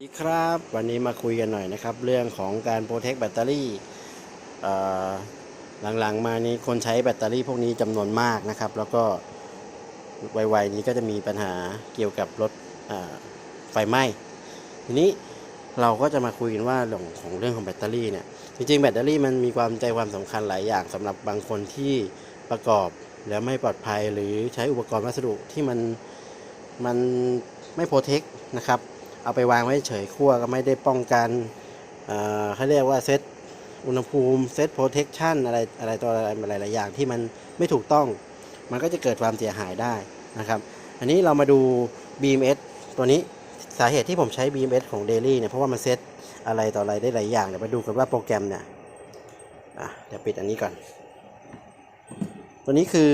สวัสดีครับวันนี้มาคุยกันหน่อยนะครับ เรื่องของการโปรเทคแบตเตอรี่หลังๆ มานี้คนใช้แบตเตอรี่พวกนี้จำนวนมากนะครับ แล้วก็ไวๆนี้ก็จะมีปัญหาเกี่ยวกับรถไฟไหม้ทีนี้เราก็จะมาคุยกันว่าเรื่องของเรื่องของแบตเตอรี่เนี่ยจริงๆแบตเตอรี่มันมีความใจความสำคัญหลายอย่างสำหรับบางคนที่ประกอบแล้วไม่ปลอดภัยหรือใช้อุปกรณ์วัสดุที่มันมันไม่โปรเทคนะครับ เอาไปวางไว้เฉยขั้วก็ไม่ได้ป้องกันเอ่อเขาเรียกว่าเซตอุณหภูมิเซตโปรเทคชันอะไรอะไรตัวอะไรหลาย ๆ อย่างที่มันไม่ถูกต้อง มันก็จะเกิดความเสียหายได้นะครับ อันนี้เรามาดู BMS ตัวนี้สาเหตุที่ผมใช้ BMS ของ Daily เนี่ยเพราะว่ามันเซตอะไรต่ออะไรได้หลายอย่างเดี๋ยวมาดูกันว่าโปรแกรมเนี่ยอะเดี๋ยวปิดอันนี้ก่อน ตัวนี้คือ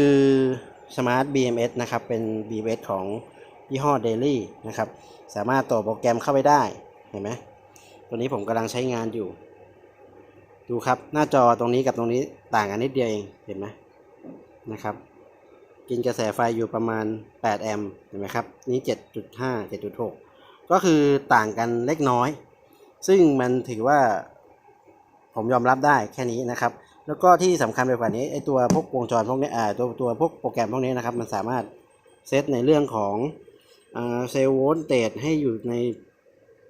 Smart BMS นะครับ เป็น BMS ของ ยี่ห้อ Daily นะครับสามารถต่อโปรแกรมเข้าไปได้เห็นไหมตัวนี้ผมกำลังใช้งานอยู่ ดูครับหน้าจอตรงนี้กับตรงนี้ต่างกันนิดเดียวเองเห็นไหมนะครับ กินกระแสไฟอยู่ประมาณ 8 แอมป์เห็นไหมครับนี้ 7.5 7.6 ก็คือต่างกันเล็กน้อย ซึ่งมันถือว่าผมยอมรับได้แค่นี้นะครับ แล้วก็ที่สำคัญไปกว่านี้ไอตัวพวกวงจรพวกนี้อ่าตัวตัวพวกโปรแกรมพวกนี้นะครับ มันสามารถเซตในเรื่องของ เซลล์โวลต์เตจให้อยู่ใน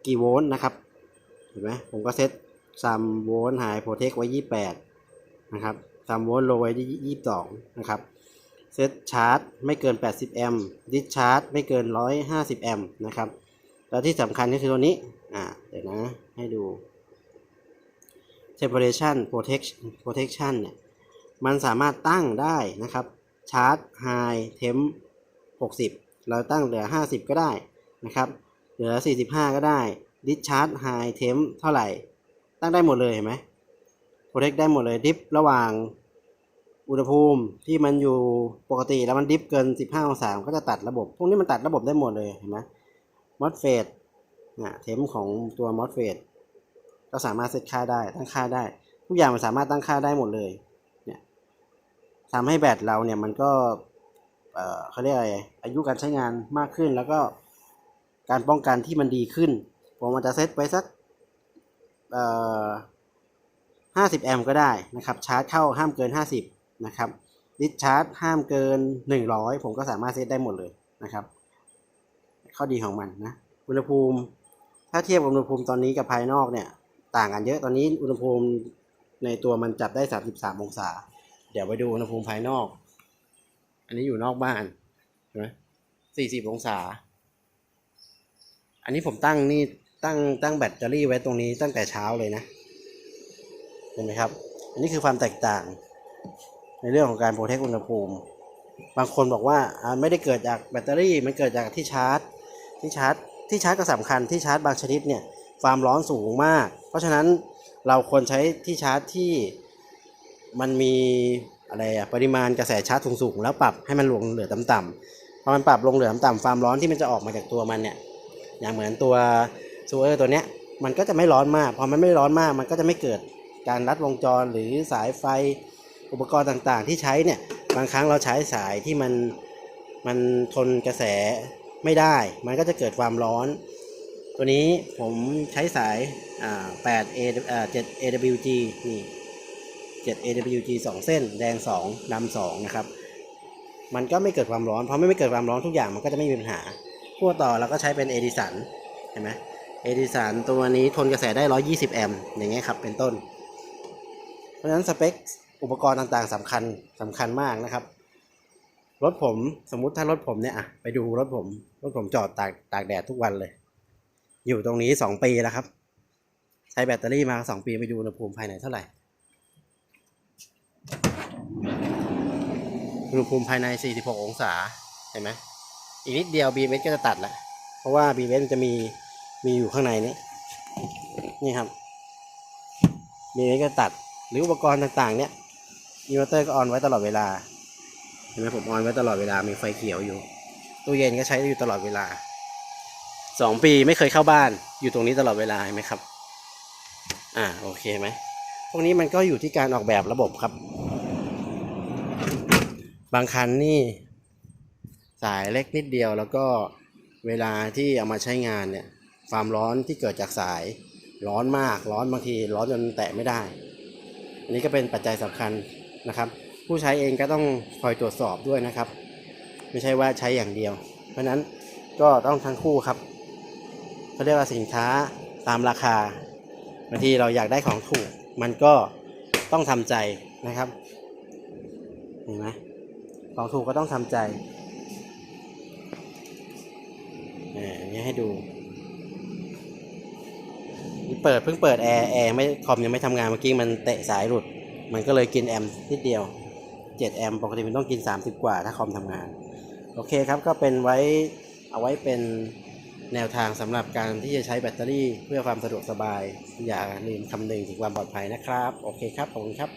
กี่โวลต์นะครับ เห็นไหมผมก็เซตซัมโวลต์ไฮโปรเทคไว้ 28 นะครับซัมโวลต์โลไว้ที่22 นะครับ เซตชาร์จไม่เกิน 80 แอมป์ ดิสชาร์จไม่เกิน 150 แอมป์นะครับ แล้วที่สำคัญก็คือตัวนี้ อ่า เดี๋ยวนะ ให้ดู separation protection protection เนี่ย มันสามารถตั้งได้นะครับ ชาร์จ high temp 60 เราตั้งเหลือ 50 ก็ได้นะครับเหลือ 45 ก็ได้ discharge high temp เท่าไหร่ ตั้งได้หมดเลยเห็นไหม protect ได้หมดเลยดิฟระหว่างอุณหภูมิที่มันอยู่ปกติแล้วมันดิฟเกิน 15 องศามันก็จะตัดระบบ พวกนี้มันตัดระบบได้หมดเลยเห็นไหม MOSFET นะเทมของตัว MOSFET ก็สามารถเซตค่าได้ตั้งค่าได้ ทุกอย่างมันสามารถตั้งค่าได้หมดเลยเนี่ยทำให้แบตเราเนี่ยมันก็ เขาเรียกอะไรอายุการใช้งานมากขึ้น แล้วก็การป้องกันที่มันดีขึ้น ผมมันจะเซตไว้สักเอ่อห้าสิบแอมป์ก็ได้นะครับชาร์จเข้าห้ามเกินห้าสิบนะครับดิสชาร์จห้ามเกินหนึ่งร้อยผมก็สามารถเซตได้หมดเลยนะครับ ข้อดีของมันนะอุณหภูมิ ถ้าเทียบกับอุณหภูมิตอนนี้กับภายนอกเนี่ยต่างกันเยอะตอนนี้อุณหภูมิในตัวมันจับได้ 33 องศา เดี๋ยวไปดูอุณหภูมิภายนอก อันนี้อยู่นอกบ้านเห็นไหม40องศา อันนี้ผมตั้งนี่ตั้งตั้งแบตเตอรี่ไว้ตรงนี้ตั้งแต่เช้าเลยนะ เห็นไหมครับ อันนี้คือความแตกต่าง ในเรื่องของการโปรเทคอุณหภูมิ บางคนบอกว่าไม่ได้เกิดจากแบตเตอรี่ มันเกิดจากที่ชาร์จ ที่ชาร์จ ที่ชาร์จก็สำคัญ ที่ชาร์จบางชนิดเนี่ยความร้อนสูงมาก เพราะฉะนั้นเราควรใช้ที่ชาร์จที่มันมี อะไรอะปริมาณกระแสชาร์จสูงๆแล้วปรับให้มันลงเหลือต่ำๆพอมันปรับลงเหลือต่ำๆความร้อนที่มันจะออกมาจากตัวมันเนี่ยอย่างเหมือนตัวซูเออร์ตัวเนี้ยมันก็จะไม่ร้อนมาก พอมันไม่ร้อนมากมันก็จะไม่เกิดการรัดวงจรหรือสายไฟอุปกรณ์ต่างๆ ที่ใช้เนี่ยบางครั้งเราใช้สายที่มันมันทนกระแสไม่ได้ มันก็จะเกิดความร้อน ตัวนี้ผมใช้สาย8 A 7 AWG นี่ 7 AWG 2 เส้น แดง 2ดำ2นะครับ มันก็ไม่เกิดความร้อน เพราะไม่ไม่เกิดความร้อนทุกอย่างมันก็จะไม่มีปัญหาขั้วต่อเราก็ใช้เป็นเอดิสันเห็นไหมเอดิสันตัวนี้ทนกระแสได้ 120 แอมป์อย่างเงี้ยครับเป็นต้น เพราะฉะนั้นสเปคอุปกรณ์ต่างๆสำคัญสำคัญมากนะครับ รถผมสมมุติถ้ารถผมเนี่ยอะไปดูรถผม รถผมจอดตากตากแดดทุกวันเลย อยู่ตรงนี้สองปีแล้วครับ ใช้แบตเตอรี่มาสองปีไปดูอุณหภูมิภายในเท่าไหร่ อุณหภูมิภายใน 46 องศา เห็นไหมอีกนิดเดียว BMS ก็จะตัดละ เพราะว่า BMS มันจะมีมีอยู่ข้างในนี้ นี่ครับ BMS ก็ตัด หรืออุปกรณ์ต่างๆ เนี่ยอินเวอร์เตอร์ก็ออนไว้ตลอดเวลา เห็นไหมผมออนไว้ตลอดเวลา มีไฟเขียวอยู่ ตู้เย็นก็ใช้อยู่ตลอดเวลา สองปีไม่เคยเข้าบ้าน อยู่ตรงนี้ตลอดเวลาเห็นไหมครับ อ่า โอเคไหม พวกนี้มันก็อยู่ที่การออกแบบระบบครับ บางคันนี่สายเล็กนิดเดียวแล้วก็เวลาที่เอามาใช้งานเนี่ยความร้อนที่เกิดจากสายร้อนมากร้อนบางทีร้อนจนแตะไม่ได้ อันนี้ก็เป็นปัจจัยสำคัญนะครับ ผู้ใช้เองก็ต้องคอยตรวจสอบด้วยนะครับ ไม่ใช่ว่าใช้อย่างเดียว เพราะฉะนั้นก็ต้องทั้งคู่ครับเขาเรียกว่าสินค้าตามราคาบางทีเราอยากได้ของถูก มันก็ต้องทำใจนะครับเห็นไหม ของถูกก็ต้องทำใจอ่าอย่างนี้ให้ดูเปิดเพิ่งเปิดแอร์แอร์ไม่คอมยังไม่ทำงานเมื่อกี้มันเตะสายหลุด มันก็เลยกินแอมป์นิดเดียว7แอมป์ปกติมันต้องกิน 30 กว่าถ้าคอมทำงาน โอเคครับก็เป็นไว้เอาไว้เป็นแนวทางสำหรับการที่จะใช้แบตเตอรี่เพื่อความสะดวกสบาย อย่าลืมคำนึงถึงความปลอดภัยนะครับ โอเคครับ ขอบคุณครับ